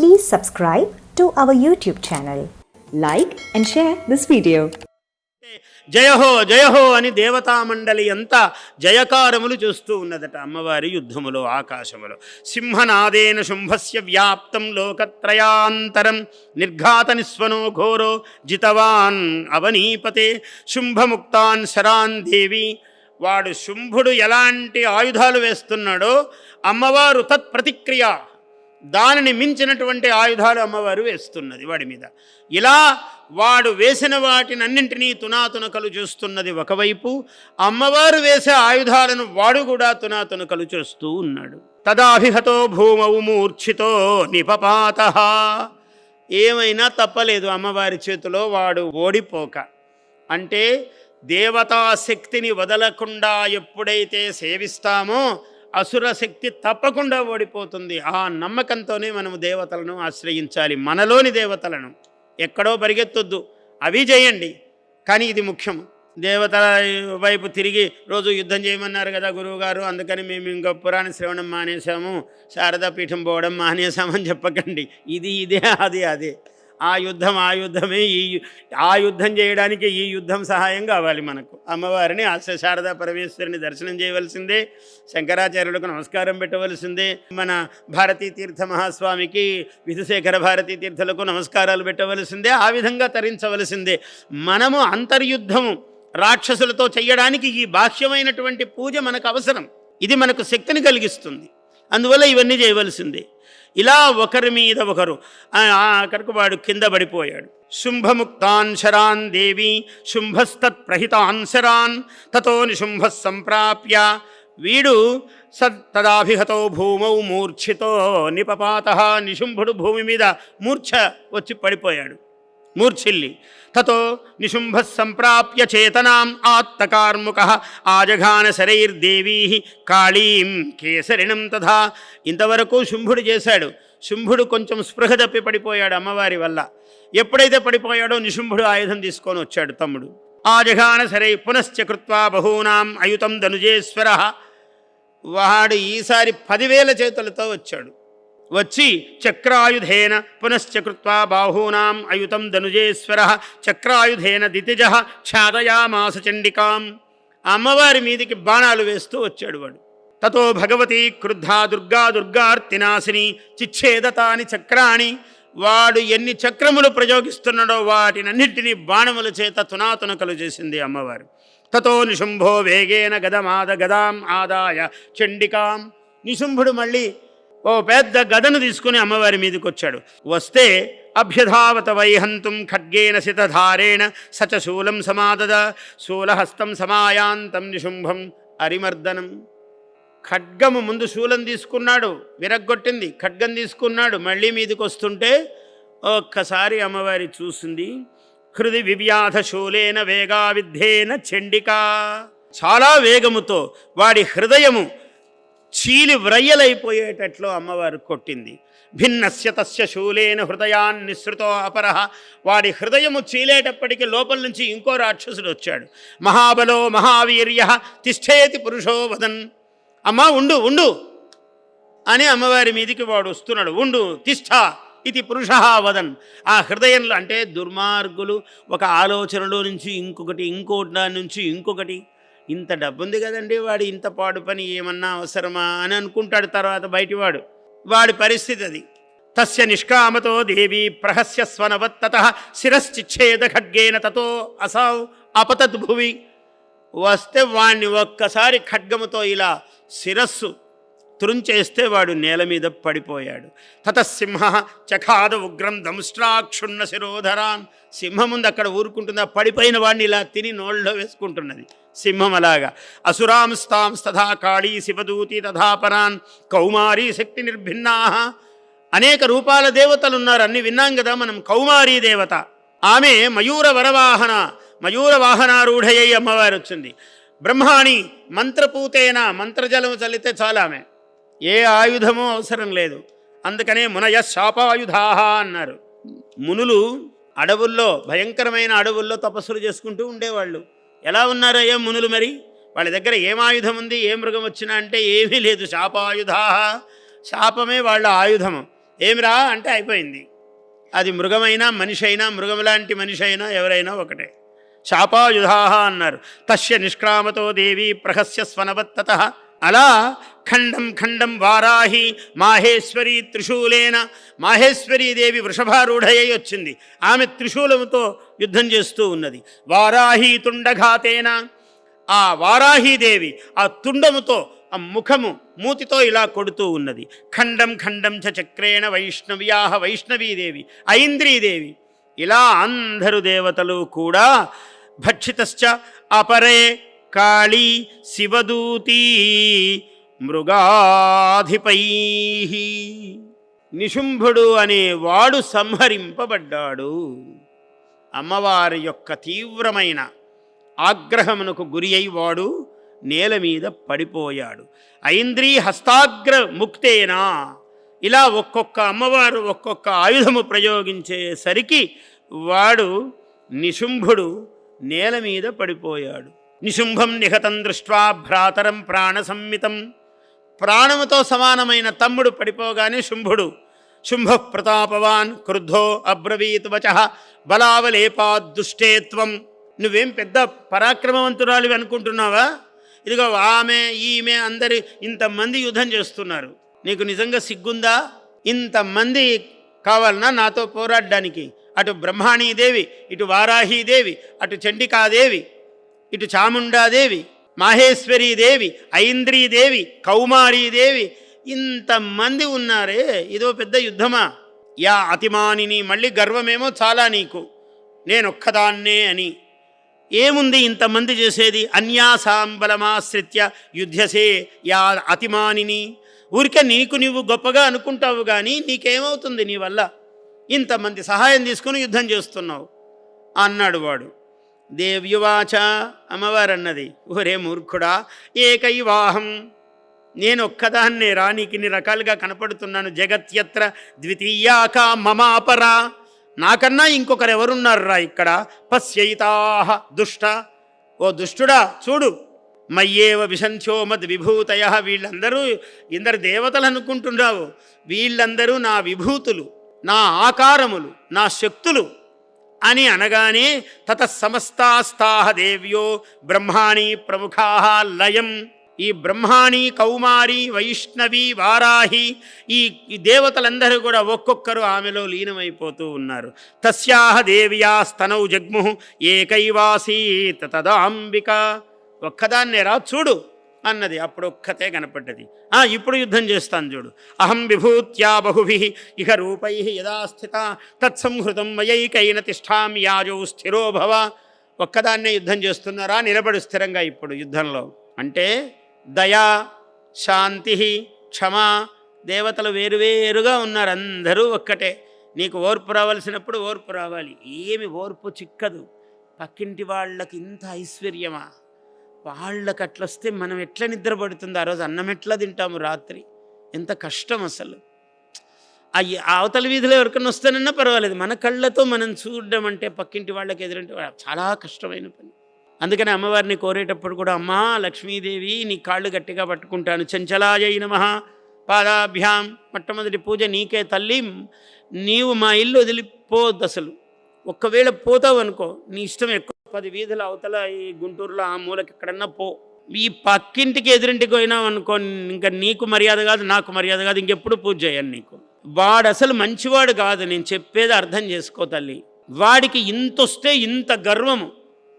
Please subscribe to our YouTube channel. Like and share this video. జయహో జయహో అని దేవతా మండలి అంతా జయకారములు చూస్తూ ఉన్నదట అమ్మవారి యుద్ధములో ఆకాశములో. సింహనాదేన శుంభస్య వ్యాప్తం లోకత్రయాంతరం. నిర్ఘాత నిస్వనో ఘోరో జితవాన్ అవనీపతే. శుంభముక్తాన్ శరాన్ దేవి. వాడు శుంభుడు ఎలాంటి ఆయుధాలు వేస్తున్నాడో అమ్మవారు తత్ప్రతిక్రియ. దానిని మించినటువంటి ఆయుధాలు అమ్మవారు వేస్తున్నది వాడి మీద. ఇలా వాడు వేసిన వాటినన్నింటినీ తునాతునకలు చూస్తున్నది ఒకవైపు అమ్మవారు వేసే ఆయుధాలను వాడు కూడా తునాతునకలు చూస్తూ ఉన్నాడు. తదాభిహతో భూమౌ మూర్ఛితో నిపపాత. ఏమైనా తప్పలేదు అమ్మవారి చేతిలో వాడు ఓడిపోక. అంటే దేవతాశక్తిని వదలకుండా ఎప్పుడైతే సేవిస్తామో అసుర శక్తి తప్పకుండా ఓడిపోతుంది. ఆ నమ్మకంతోనే మనము దేవతలను ఆశ్రయించాలి. మనలోని దేవతలను ఎక్కడో పరిగెత్తొద్దు. అవి చేయండి. కానీ ఇది ముఖ్యం దేవతల వైపు తిరిగి రోజు యుద్ధం చేయమన్నారు కదా గురువుగారు. అందుకని మేము ఇంకా పురాణ శ్రవణం మానేశాము. శారదా పీఠం పోవడం మానేశామని చెప్పకండి. ఇది ఇదే అది అదే. ఆ యుద్ధం ఆ యుద్ధమే ఈ ఆ యుద్ధం చేయడానికి ఈ యుద్ధం సహాయం కావాలి మనకు. అమ్మవారిని ఆశ శారదా పరమేశ్వరిని దర్శనం చేయవలసిందే శంకరాచార్యులకు నమస్కారం పెట్టవలసిందే మన భారతీ తీర్థ మహాస్వామికి విధుశేఖర భారతీ తీర్థులకు నమస్కారాలు పెట్టవలసిందే ఆ విధంగా తరించవలసిందే. మనము అంతర్యుద్ధము రాక్షసులతో చేయడానికి ఈ బాహ్యమైనటువంటి పూజ మనకు అవసరం. ఇది మనకు శక్తిని కలిగిస్తుంది. అందువల్ల ఇవన్నీ చేయవలసిందే. ఇలా ఒకరి మీద ఒకరు. ఆ- అక్కడికి వాడు కింద పడిపోయాడు. శుంభముక్తాన్ శరాన్ దేవి శుంభస్తత్ శరాన్ తతో నిశుంభ సంప్రాప్య. వీడు సత్ తదాభిహతో భూమౌ మూర్ఛితో నిపపాత నిశుంభుడు భూమి మీద మూర్ఛ వచ్చి పడిపోయాడు. మూర్ఛిల్లి. తతో నిశుంభ సంప్రాప్య చేతనాం ఆత్తకార్ముక ఆజఘాన శరైర్దేవీ కాళీం కేసరిణం తథా. ఇంతవరకు శుంభుడు చేశాడు. శుంభుడు కొంచెం స్పృహ తప్పి పడిపోయాడు అమ్మవారి వల్ల. ఎప్పుడైతే పడిపోయాడో నిశుంభుడు ఆయుధం తీసుకొని వచ్చాడు తమ్ముడు. ఆజఘాన శరై పునశ్చకృత్వా బహూనాం అయుతం ధనుజేశ్వర. వాడు ఈసారి పదివేల చేతులతో వచ్చాడు. వచ్చి చక్రాయుధేన పునశ్చకృత్వా బాహూనాం అయుతం ధనుజేశ్వర చక్రాయుధేన దితిజ ఛాదయామాస చండికాం. అమ్మవారి మీదికి బాణాలు వేస్తూ వచ్చాడు వాడు. తతో భగవతి క్రుద్ధా దుర్గా దుర్గార్తినాశిని చిచ్ఛేదతాని చక్రాణి. వాడు ఎన్ని చక్రములు ప్రయోగిస్తున్నాడో వాటినన్నింటినీ బాణముల చేత తునాతునకలు చేసింది అమ్మవారు. తతో నిశుంభో వేగేన గదమాద గదాం ఆదాయ చండికాం. నిశుంభుడు మళ్ళీ ఓ పెద్ద గదను తీసుకుని అమ్మవారి మీదకి వచ్చాడు వస్తే అభ్యధావత వైహంతుం ఖడ్గేన సితధారేణ సచ శూలం సమాదద శూలహస్తం సమాయాంతం నిశుంభం అరిమర్దనం. ఖడ్గము ముందు శూలం తీసుకున్నాడు విరగ్గొట్టింది ఖడ్గం తీసుకున్నాడు మళ్ళీ మీదకి వస్తుంటే ఒక్కసారి అమ్మవారి చూసింది హృది వివ్యాధ శూలేన వేగావిద్ధేన చండికా. చాలా వేగముతో వాడి హృదయము చీలి వ్రయ్యలైపోయేటట్లు అమ్మవారు కొట్టింది. భిన్నస్య తస్య శూలేన హృదయాన్ నిస్సృతో అపరహ. వాడి హృదయము చీలేటప్పటికి లోపల నుంచి ఇంకో రాక్షసుడు వచ్చాడు. మహాబలో మహావీర్య తిష్టేతి పురుషో వదన్. అమ్మా ఉండు ఉండు. అని అమ్మవారి మీదికి వాడు వస్తున్నాడు. ఉండు తిష్ట ఇది పురుష వదన్. ఆ హృదయంలో అంటే దుర్మార్గులు ఒక ఆలోచనలో నుంచి ఇంకొకటి ఇంకోటి దాని నుంచి ఇంకొకటి. ఇంత డబ్బు ఉంది కదండి వాడు ఇంత పాడు పని ఏమన్నా అవసరమా అని అనుకుంటాడు తర్వాత బయటివాడు. వాడి పరిస్థితి అది. తస్య నిష్కామతో దేవి ప్రహస్య స్వనవత్తత శిరశ్చిచ్ఛేద ఖడ్గేన తతో అసౌ అపతత్ భువి. వస్తే వాణ్ణి ఒక్కసారి ఖడ్గముతో ఇలా శిరస్సు త్రుంచేస్తే వాడు నేల మీద పడిపోయాడు. తతసింహ చఖాద ఉగ్రం దంష్ట్రాక్షుణ్ణ శిరోధరాన్. సింహం ముందు అక్కడ ఊరుకుంటుంది ఆ పడిపోయిన వాడిని ఇలా తిని నోళ్ళలో వేసుకుంటున్నది. సింహం అలాగా అసురాంస్తాంస్తథా కాళీ శివదూతి తథాపరాన్ కౌమారీ శక్తి నిర్భిన్నా. అనేక రూపాల దేవతలు ఉన్నారు అన్ని విన్నాం కదా మనం కౌమారీ దేవత. ఆమె మయూర వరవాహన మయూర వాహనారూఢయ్య అమ్మవారు వచ్చింది బ్రహ్మాణి మంత్రపూతేన మంత్రజలము చల్లితే చాలా ఆమె. ఏ ఆయుధమో అవసరం లేదు. అందుకనే మునయ శాపాయుధాహ అన్నారు. మునులు అడవుల్లో భయంకరమైన అడవుల్లో తపస్సులు చేసుకుంటూ ఉండేవాళ్ళు. ఎలా ఉన్నారయ్యా మునులు మరి? వాళ్ళ దగ్గర ఏం ఆయుధం ఉంది ఏ మృగం వచ్చినా అంటే ఏమీ లేదు. శాపాయుధా శాపమే వాళ్ళ ఆయుధము. ఏమిరా అంటే అయిపోయింది. అది మృగమైనా మనిషి అయినా మృగం లాంటి మనిషి అయినా ఎవరైనా ఒకటే. శాపాయుధా అన్నారు. తస్య నిష్క్రామతో దేవి ప్రహస్య స్వనవత్తత. అలా ఖండం ఖండం వారాహి మాహేశ్వరి త్రిశూలేన మాహేశ్వరీదేవి వృషభారూఢయ్య వచ్చింది. ఆమె త్రిశూలముతో యుద్ధం చేస్తూ ఉన్నది. వారాహి తుండఘాతేన. ఆ వారాహీదేవి ఆ తుండముతో ఆ ముఖము మూతితో ఇలా కొడుతూ ఉన్నది. ఖండం ఖండం చ చక్రేణ వైష్ణవ్యాహ వైష్ణవీదేవి ఐంద్రీదేవి ఇలా అందరు దేవతలు కూడా భక్షితశ్చ అపరే కాళీ శివదూతీ మృగాధిపై నిశుంభుడు అనే వాడు సంహరింపబడ్డాడు. అమ్మవారి యొక్క తీవ్రమైన ఆగ్రహమునకు గురి అయి వాడు నేల మీద పడిపోయాడు. ఐంద్రీ హస్తాగ్ర ముక్తేనా? ఇలా ఒక్కొక్క అమ్మవారు ఒక్కొక్క ఆయుధము ప్రయోగించేసరికి వాడు నిశుంభుడు నేల మీద పడిపోయాడు. నిశుంభం నిహతం దృష్ట్వా భ్రాతరం ప్రాణసమ్మితం ప్రాణముతో సమానమైన తమ్ముడు పడిపోగానే శుంభుడు శుంభ ప్రతాపవాన్ క్రుద్ధో అబ్రవీత్ వచ బలావలేపాదుష్టేత్వం నువ్వేం పెద్ద పరాక్రమవంతురాలివి అనుకుంటున్నావా? ఇదిగో ఆమె ఈమె అందరి ఇంతమంది యుద్ధం చేస్తున్నారు. నీకు నిజంగా సిగ్గుందా? ఇంతమంది కావాలన్నా నాతో పోరాడడానికి. అటు బ్రహ్మాణీదేవి ఇటు వారాహీదేవి అటు చండికాదేవి ఇటు చాముండాదేవి మాహేశ్వరీదేవి ఐంద్రీదేవి కౌమారీదేవి ఇంతమంది ఉన్నారే ఇదో పెద్ద యుద్ధమా? యా అతిమానిని మళ్ళీ గర్వమేమో చాలా నీకు. నేనొక్కదాన్నే అని. ఏముంది ఇంతమంది చేసేది? అన్యాసాంబలమాశ్రిత్య యుద్ధసే యా అతిమానిని. ఊరికే నీకు నీవు గొప్పగా అనుకుంటావు కానీ నీకేమవుతుంది నీ వల్ల? ఇంతమంది సహాయం తీసుకుని యుద్ధం చేస్తున్నావు అన్నాడు వాడు. దేవ్యువాచ అమ్మవారు అన్నది మూర్ఖుడా ఏకైవాహం. నేను ఒక్కదాన్నే రా ఇన్ని రకాలుగా కనపడుతున్నాను. జగత్యత్ర ద్వితీయాక మమాపరా. నాకన్నా ఇంకొకరు ఎవరున్నారు రా ఇక్కడ? పశ్యయితాహ దుష్ట. ఓ దుష్టుడా చూడు. మయ్యేవ విశంచో మద్ విభూతయ. వీళ్ళందరూ ఇందరు దేవతలు అనుకుంటున్నావు. వీళ్ళందరూ నా విభూతులు నా ఆకారములు నా శక్తులు. అని అనగానే తత సమస్తాస్తాహ దేవ్యో బ్రహ్మాణి ప్రముఖా లయం. ఈ బ్రహ్మాణి కౌమారి వైష్ణవి వారాహి ఈ దేవతలందరూ కూడా ఒక్కొక్కరు ఆమెలో లీనమైపోతూ ఉన్నారు. తస్యాహ దేవ్యా స్తనౌ జగ్ము ఏకైవాసీత తదాంబిక. ఒక్కదాన్నేరా చూడు. అన్నది. అప్పుడు ఒక్కతే కనపడ్డది. ఆ ఇప్పుడు యుద్ధం చేస్తాను చూడు. అహం విభూత్యా బహుభి ఇహ రూపై యదా స్థిత తత్సంహృతం మయైకైన తిష్టామి యాజౌ స్థిరో భవ. ఒక్కదాన్నే యుద్ధం చేస్తున్నారా? నిలబడు స్థిరంగా ఇప్పుడు యుద్ధంలో. అంటే దయా శాంతి క్షమ దేవతలు వేరువేరుగా ఉన్నారు అందరూ ఒక్కటే. నీకు ఓర్పు రావాల్సినప్పుడు ఓర్పు రావాలి. ఏమి ఓర్పు చిక్కదు. పక్కింటి వాళ్ళకి ఇంత ఐశ్వర్యమా? వాళ్ళకి అట్లొస్తే మనం ఎట్లా నిద్రపడుతుంది ఆ రోజు అన్నం ఎట్లా తింటాము రాత్రి? ఎంత కష్టం అసలు. ఆ ఆ అవతల వీధిలో ఎవరికైనా వస్తానన్నా పర్వాలేదు. మన కళ్ళతో మనం చూడడం అంటే పక్కింటి వాళ్ళకి ఎదురంటే చాలా కష్టమైన పని. అందుకని అమ్మవారిని కోరేటప్పుడు కూడా అమ్మా లక్ష్మీదేవి నీ కాళ్ళు గట్టిగా పట్టుకుంటాను. చంచలాయ నమ. పాదాభ్యాం మొట్టమొదటి పూజ నీకే తల్లి. నీవు మా ఇల్లు వదిలిపోద్దు అసలు ఒక్కవేళ పోతావు అనుకో నీ ఇష్టం ఎక్కువ పది వీధుల అవతల ఈ గుంటూరులో ఆ మూలకి ఎక్కడన్నా పో. ఈ పక్కింటికి ఎదురింటికి పోయినావు అనుకో ఇంకా నీకు మర్యాద కాదు నాకు మర్యాద కాదు ఇంకెప్పుడు పూజ చేయను నీకు. వాడు అసలు మంచివాడు కాదు నేను చెప్పేది అర్థం చేసుకో తల్లి. వాడికి ఇంత వస్తే ఇంత గర్వము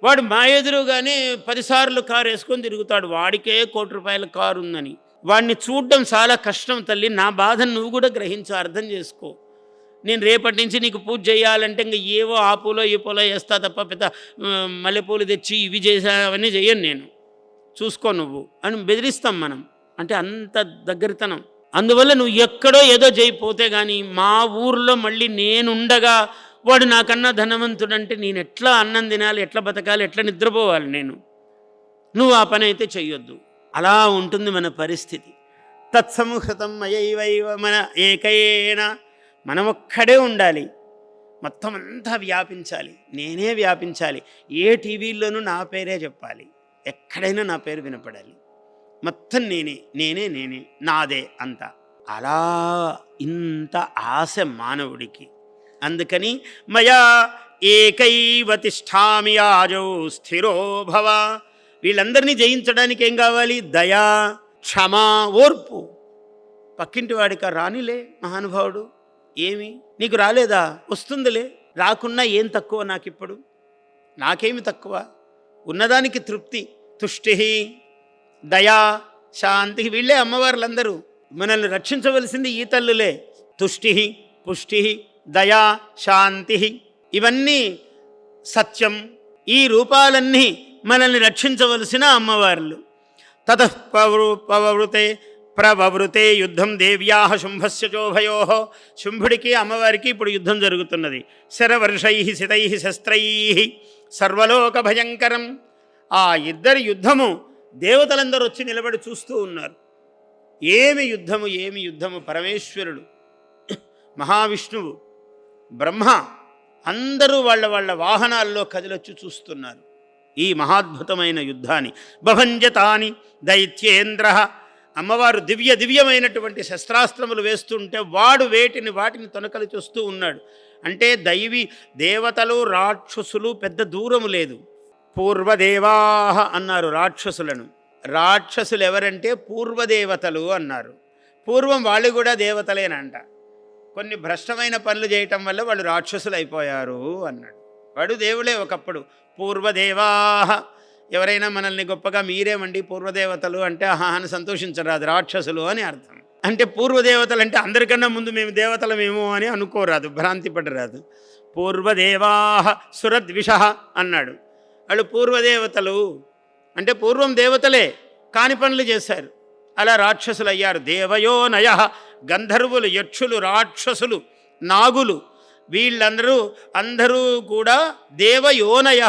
వాడు మా ఎదురుగానే పదిసార్లు కారు వేసుకొని తిరుగుతాడు. వాడికే కోటి రూపాయల కారు ఉందని. వాడిని చూడడం చాలా కష్టం తల్లి. నా బాధను నువ్వు కూడా గ్రహించు అర్థం చేసుకో. నేను రేపటి నుంచి నీకు పూజ చేయాలంటే ఇంకా ఏవో ఆ పూలో ఈ పూలో వేస్తా తప్ప పెద్ద మల్లెపూలు తెచ్చి ఇవి చేసావన్నీ చెయ్యను చేయను నేను. చూసుకో నువ్వు. అని బెదిరిస్తాం మనం. అంటే అంత దగ్గరతనం. అందువల్ల నువ్వు ఎక్కడో ఏదో చేయిపోతే కానీ మా ఊర్లో మళ్ళీ నేనుండగా వాడు నాకన్నా ధనవంతుడంటే నేను ఎట్లా అన్నం తినాలి ఎట్లా బతకాలి ఎట్లా నిద్రపోవాలి నేను? నువ్వు ఆ పని అయితే చెయ్యొద్దు. అలా ఉంటుంది మన పరిస్థితి. తత్సంహృతం మయైవైవ మన ఏకయేన మనం ఒక్కడే ఉండాలి. మొత్తం అంతా వ్యాపించాలి. నేనే వ్యాపించాలి. ఏ టీవీల్లోనూ నా పేరే చెప్పాలి. ఎక్కడైనా నా పేరు వినపడాలి. మొత్తం నేనే నేనే నేనే నాదే అంతా. అలా ఇంత ఆశ మానవుడికి. అందుకని మయా ఏకైవ తిష్టామి ఆజౌ స్థిరో భవ. వీళ్ళందరినీ జయించడానికి ఏం కావాలి? దయా క్షమా ఓర్పు. పక్కింటి వాడిక రానిలే మహానుభావుడు. ఏమి? నీకు రాలేదా? వస్తుందిలే. రాకున్నా ఏం తక్కువ నాకిప్పుడు? నాకేమి తక్కువ? ఉన్నదానికి తృప్తి తుష్టి దయా శాంతి. వీళ్ళే అమ్మవార్లందరూ. మనల్ని రక్షించవలసింది ఈ తల్లులే. తుష్టి పుష్టి దయా శాంతి. ఇవన్నీ సత్యం. ఈ రూపాలన్నీ మనల్ని రక్షించవలసిన అమ్మవార్లు. తత పవృ పవృతే ప్రవృతే యుద్ధం దేవ్యా శుంభస్య చోభయో. శుంభుడికి అమ్మవారికి ఇప్పుడు యుద్ధం జరుగుతున్నది. శరవర్షై శితై శస్త్రై. సర్వలోక భయంకరం ఆ ఇద్దరి యుద్ధము దేవతలందరూ వచ్చి నిలబడి చూస్తూ ఉన్నారు. ఏమి యుద్ధము ఏమి యుద్ధము? పరమేశ్వరుడు మహావిష్ణువు బ్రహ్మ అందరూ వాళ్ళ వాళ్ళ వాహనాల్లో కదిలొచ్చి చూస్తున్నారు. ఈ మహాద్భుతమైన యుద్ధాన్ని. భభంజతాని దైత్యేంద్ర. అమ్మవారు దివ్య దివ్యమైనటువంటి శస్త్రాస్త్రములు వేస్తుంటే వాడు వేటిని వాటిని తొనకలు చూస్తూ ఉన్నాడు. అంటే దైవి దేవతలు రాక్షసులు పెద్ద దూరము లేదు. పూర్వదేవాహ అన్నారు రాక్షసులను. రాక్షసులు ఎవరంటే పూర్వదేవతలు అన్నారు. పూర్వం వాళ్ళు కూడా దేవతలేనంట. కొన్ని భ్రష్టమైన పనులు చేయటం వల్ల వాళ్ళు రాక్షసులు అయిపోయారు అన్నాడు. వాడు దేవుడే ఒకప్పుడు. పూర్వదేవాహ ఎవరైనా మనల్ని గొప్పగా మీరేమండి పూర్వదేవతలు అంటే ఆహా అని సంతోషించరాదు రాక్షసులు అని అర్థం. అంటే పూర్వదేవతలు అంటే అందరికన్నా ముందు మేము దేవతలమేమో అని అనుకోరాదు భ్రాంతి పడరాదు. పూర్వదేవాహ సురద్విష అన్నాడు. వాళ్ళు పూర్వదేవతలు అంటే పూర్వం దేవతలే కాని పనులు చేశారు. అలా రాక్షసులు అయ్యారు. దేవయో నయ గంధర్వులు యక్షులు రాక్షసులు నాగులు వీళ్ళందరూ అందరూ కూడా దేవయోనయ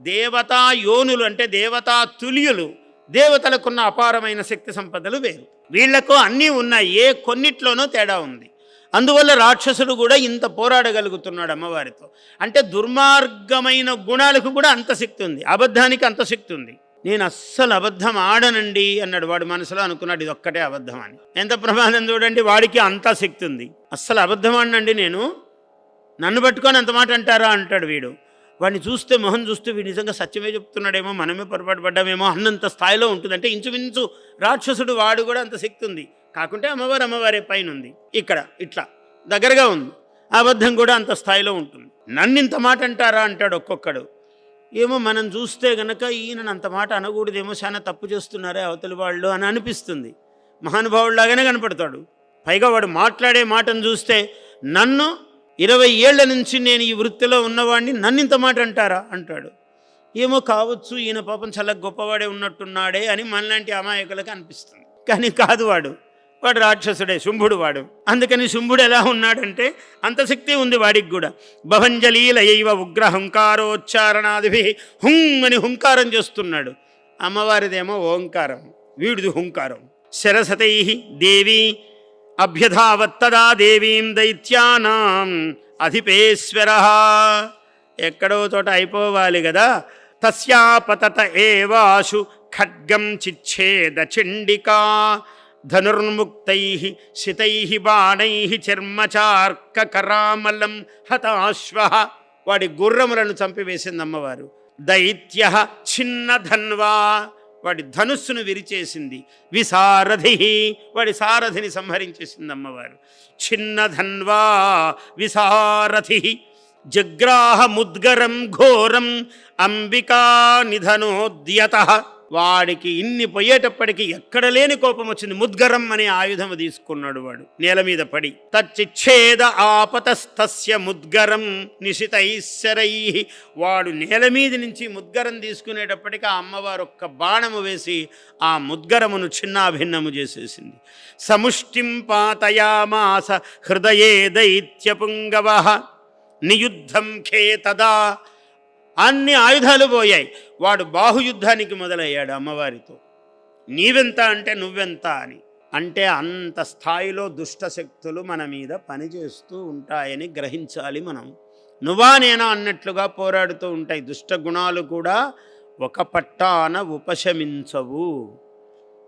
దేవతా యోనులు అంటే దేవతా తులియులు. దేవతలకున్న అపారమైన శక్తి సంపదలు వేరు. వీళ్ళకు అన్నీ ఉన్నాయి. ఏ కొన్నిట్లోనూ తేడా ఉంది. అందువల్ల రాక్షసుడు కూడా ఇంత పోరాడగలుగుతున్నాడు అమ్మవారితో. అంటే దుర్మార్గమైన గుణాలకు కూడా అంత శక్తి ఉంది. అబద్ధానికి అంత శక్తి ఉంది. నేను అస్సలు అబద్ధం ఆడనండి అన్నాడు. వాడు మనసులో అనుకున్నాడు ఇది ఒక్కటే అబద్ధం అని. ఎంత ప్రమాదం చూడండి వాడికి అంత శక్తి ఉంది. అస్సలు అబద్ధం ఆడనండి నేను. నన్ను పట్టుకొని అంత మాట అంటారా? అంటాడు వీడు. వాడిని చూస్తే మొహం చూస్తే వీడు నిజంగా సత్యమే చెప్తున్నాడేమో మనమే పొరపాటు పడ్డామేమో అన్నంత స్థాయిలో ఉంటుంది అంటే ఇంచుమించు రాక్షసుడు వాడు కూడా అంత శక్తి ఉంది. కాకుంటే అమ్మవారు అమ్మవారే పైన ఉంది ఇక్కడ ఇట్లా దగ్గరగా ఉంది. అబద్ధం కూడా అంత స్థాయిలో ఉంటుంది. నన్ను ఇంత మాట అంటారా అంటాడు ఒక్కొక్కడు. ఏమో మనం చూస్తే గనక ఈయన అంత మాట అనకూడదేమో చాలా తప్పు చేస్తున్నారే అవతలి వాళ్ళు అని అనిపిస్తుంది. మహానుభావుడిలాగానే కనపడతాడు. పైగా వాడు మాట్లాడే మాటను చూస్తే నన్ను ఇరవై ఏళ్ళ నుంచి నేను ఈ వృత్తిలో ఉన్నవాడిని నన్ను ఇంత మాట అంటారా? అంటాడు. ఏమో కావచ్చు ఈయన పాపం చాలా గొప్పవాడే ఉన్నట్టున్నాడే అని మనలాంటి అమాయకులకు అనిపిస్తుంది. కానీ కాదు వాడు. వాడు రాక్షసుడే శుంభుడు వాడు. అందుకని శుంభుడు ఎలా ఉన్నాడంటే అంత శక్తి ఉంది వాడికి కూడా. భవంజలీలయైవ ఉగ్ర హుంకారోచ్చారణాదిభి హుం అని హుంకారం చేస్తున్నాడు. అమ్మవారిదేమో ఓంకారం వీడిది హుంకారం. శరసతై దేవి అభ్యధావత్తదా దేవీం దైత్యానాం అధిపేశ్వర. ఎక్కడో చోట అయిపోవాలి కదా తస్యాపతత ఏవాశు ఖడ్గం చిచ్ఛేద చండికా. ధనుర్ముక్తై శితై బాణై చర్మచార్కరామలం హతాశ్వ. వాడి గుర్రములను చంపివేసింది అమ్మవారు. దైత్య చిన్న ధన్వా వాడి ధనుస్సును విరిచేసింది. విసారథి వాడి సారథిని సంహరించేసింది అమ్మవారు చిన్న ధన్వా విసారథి జగ్రాహ ముద్గరం ఘోరం అంబికా నిధనోద్యత. వాడికి ఇన్ని పోయేటప్పటికి ఎక్కడ లేని కోపం వచ్చింది ముద్గరం అనే ఆయుధము తీసుకున్నాడు వాడు. నేల మీద పడి. తచ్చిచ్ఛేద ఆపతస్తస్య ముద్గరం నిశితైశ్వరై వాడు నేల మీద నుంచి ముద్గరం తీసుకునేటప్పటికీ ఆ అమ్మవారు ఒక్క బాణము వేసి ఆ ముద్గరమును చిన్నాభిన్నము చేసేసింది. సముష్టిం పాతయామాస హృదయే దైత్యపుంగవ. నియుద్ధం ఖేతదా అన్ని ఆయుధాలు పోయాయి. వాడు బాహుయుద్ధానికి మొదలయ్యాడు అమ్మవారితో. నీవెంత అంటే నువ్వెంత అని. అంటే అంత స్థాయిలో దుష్టశక్తులు మన మీద పనిచేస్తూ ఉంటాయని గ్రహించాలి మనం. నువ్వా నేనా అన్నట్లుగా పోరాడుతూ ఉంటాయి. దుష్ట గుణాలు కూడా ఒక పట్టాన ఉపశమించవు.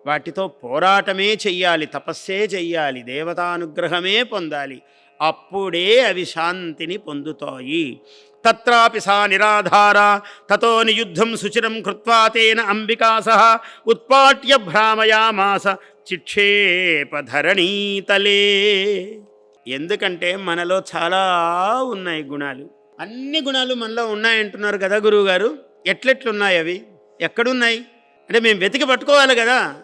వాటితో పోరాటమే చెయ్యాలి తపస్సే చెయ్యాలి దేవతానుగ్రహమే పొందాలి. అప్పుడే అవి శాంతిని పొందుతాయి. తత్రాపి సా నిరాధార. తతో నియుద్ధం శుచిరం కృత్వా తేన అంబికా సహ. ఉత్పాట్య భ్రామయామాస చిక్షేపధరణీతలే ఎందుకంటే మనలో చాలా ఉన్నాయి గుణాలు. అన్ని గుణాలు మనలో ఉన్నాయంటున్నారు కదా గురువుగారు. ఎట్లెట్లున్నాయి అవి? ఎక్కడున్నాయి? అంటే మేము వెతికి పట్టుకోవాలి కదా.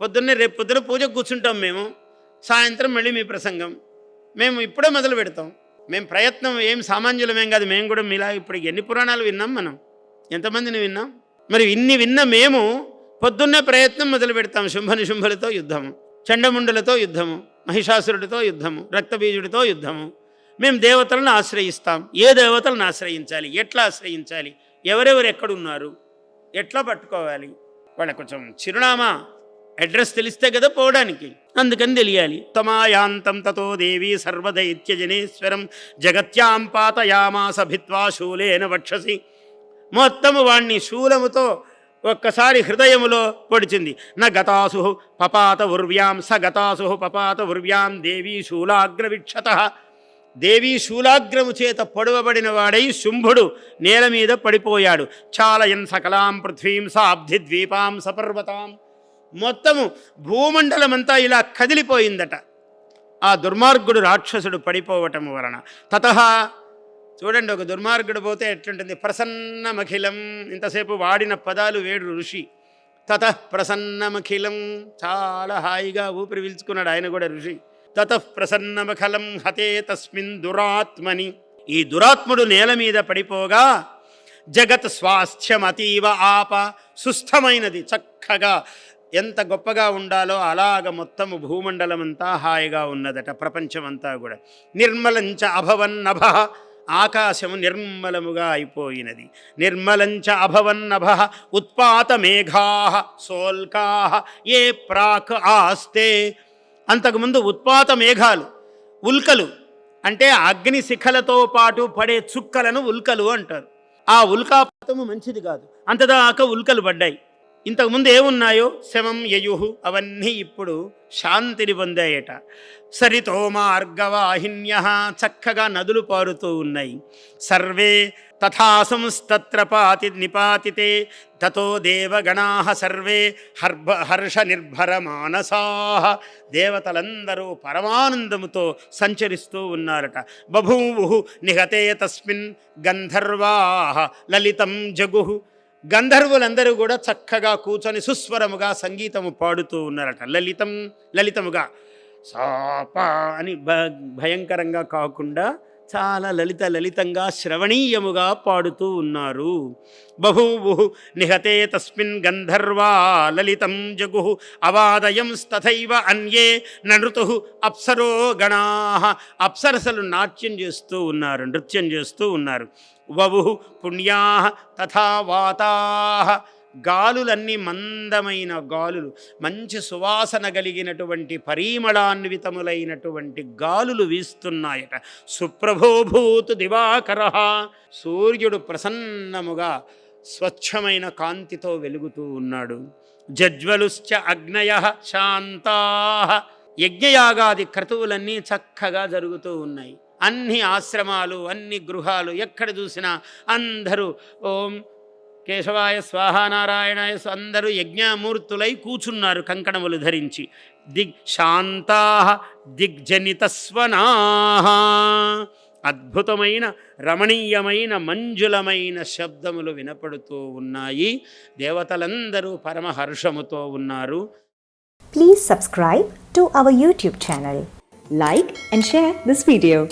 పొద్దున్నే రేపు పొద్దున పూజకు కూర్చుంటాం మేము. సాయంత్రం మళ్ళీ మీ ప్రసంగం. మేము ఇప్పుడే మొదలు పెడతాం. మేము ప్రయత్నం ఏం సామాన్యులమేం కాదు. మేము కూడా మీలా ఇప్పుడు ఎన్ని పురాణాలు విన్నాం మనం? ఎంతమందిని విన్నాం? మరి ఇన్ని విన్న మేము పొద్దున్నే ప్రయత్నం మొదలు పెడతాం. శుంభనిశుంభులతో యుద్ధము చండముండులతో యుద్ధము మహిషాసురుడితో యుద్ధము రక్తబీజుడితో యుద్ధము. మేము దేవతలను ఆశ్రయిస్తాం. ఏ దేవతలను ఆశ్రయించాలి? ఎట్లా ఆశ్రయించాలి? ఎవరెవరు ఎక్కడున్నారు? ఎట్లా పట్టుకోవాలి? వాళ్ళ కొంచెం చిరునామా అడ్రస్ తెలిస్తే కదా పోవడానికి. అందుకని తెలియాలి. తమాయాంతం తతో దేవి సర్వదైత్యజనేశ్వరం జగత్యాం పాతయామాస భిత్వా శూలేన వక్షసి. మొత్తము వాణ్ణి శూలముతో ఒక్కసారి హృదయములో పొడిచింది. నా గతాసు పపాత ఉర్వ్యాం స గతాసు పపాత ఉర్వ్యాం దేవీ శూలాగ్రవిక్షత. దేవీ శూలాగ్రము చేత పొడవబడిన వాడై శుంభుడు నేల మీద పడిపోయాడు. చాలయన్ సకలాం పృథ్వీం సాబ్ధి ద్వీపాం సపర్వతాం. మొత్తము భూమండలమంతా ఇలా కదిలిపోయిందట. ఆ దుర్మార్గుడు రాక్షసుడు పడిపోవటం వలన. తత చూడండి ఒక దుర్మార్గుడు పోతే ఎట్లుంటుంది? ప్రసన్నమఖిలం ఇంతసేపు వాడిన పదాలు వేడు ఋషి. తత ప్రసన్నమఖిలం చాలా హాయిగా ఊపిరి పీల్చుకున్నాడు ఆయన కూడా ఋషి. తత ప్రసన్నమఖలం హతే తస్మిన్ దురాత్మని. ఈ దురాత్ముడు నేల మీద పడిపోగా జగత్ స్వాస్థ్యం అతీవ ఆప. సుస్థమైనది చక్కగా ఎంత గొప్పగా ఉండాలో అలాగ మొత్తము భూమండలమంతా హాయిగా ఉన్నదట ప్రపంచమంతా కూడా. నిర్మలంచ అభవన్నభ ఆకాశము నిర్మలముగా అయిపోయినది. నిర్మలంచ అభవన్నభ ఉత్పాత మేఘా సోల్కా ఏ ప్రాక్ ఆస్తే. అంతకుముందు ఉత్పాత మేఘాలు ఉల్కలు అంటే అగ్ని శిఖలతో పాటు పడే చుక్కలను ఉల్కలు అంటారు. ఆ ఉల్కాపాతము మంచిది కాదు. అంతదాకా ఉల్కలు పడ్డాయి. ఇంతకుముందు ఏమున్నాయో? శమం యయుహు అవన్నీ ఇప్పుడు శాంతిని పొందాయట. సరితో మార్గవాహిన్య చక్కగా నదులు పారుతూ ఉన్నాయి. సర్వే తథా సంస్తత్ర పాతి నిపాతితే తతో దేవగణా సర్వే హర్భ హర్ష నిర్భర మానసా. దేవతలందరూ పరమానందముతో సంచరిస్తూ ఉన్నారట. బభూవు నిహతే తస్మిన్ గంధర్వా లలితం జగు. గంధర్వులందరూ కూడా చక్కగా కూర్చొని సుస్వరముగా సంగీతము పాడుతూ ఉన్నారట. లలితం లలితముగా. సాప అని భ భయంకరంగా కాకుండా చాలా లలిత లలితంగా శ్రవణీయముగా పాడుతూ ఉన్నారు. బహూవు నిహతే తస్మిన్ గంధర్వా లలితం జగు అవాదయం తథైవ అన్యే నృతు అప్సరో గణా. అప్సరసలు నాట్యం చేస్తూ ఉన్నారు నృత్యం చేస్తూ ఉన్నారు. వవు పుణ్యా తథా వాతా. గాలులన్నీ మందమైన గాలులు మంచి సువాసన కలిగినటువంటి పరిమళాన్వితములైనటువంటి గాలులు వీస్తున్నాయట. సుప్రభోభూతు దివాకర. సూర్యుడు ప్రసన్నముగా స్వచ్ఛమైన కాంతితో వెలుగుతూ ఉన్నాడు. జజ్వలుశ్చ అగ్నయ శాంతా. యజ్ఞయాగాది క్రతువులన్నీ చక్కగా జరుగుతూ ఉన్నాయి. అన్ని ఆశ్రమాలు అన్ని గృహాలు ఎక్కడ చూసినా అందరూ ఓం కేశవాయ స్వాహ నారాయణాయ అందరూ యజ్ఞమూర్తులై కూచున్నారు కంకణములు ధరించి. దిగ్ శాంతా దిగ్జనితస్వనా. అద్భుతమైన రమణీయమైన మంజులమైన శబ్దములు వినపడుతూ ఉన్నాయి. దేవతలందరూ పరమహర్షముతో ఉన్నారు. Please subscribe to our YouTube channel like and share this video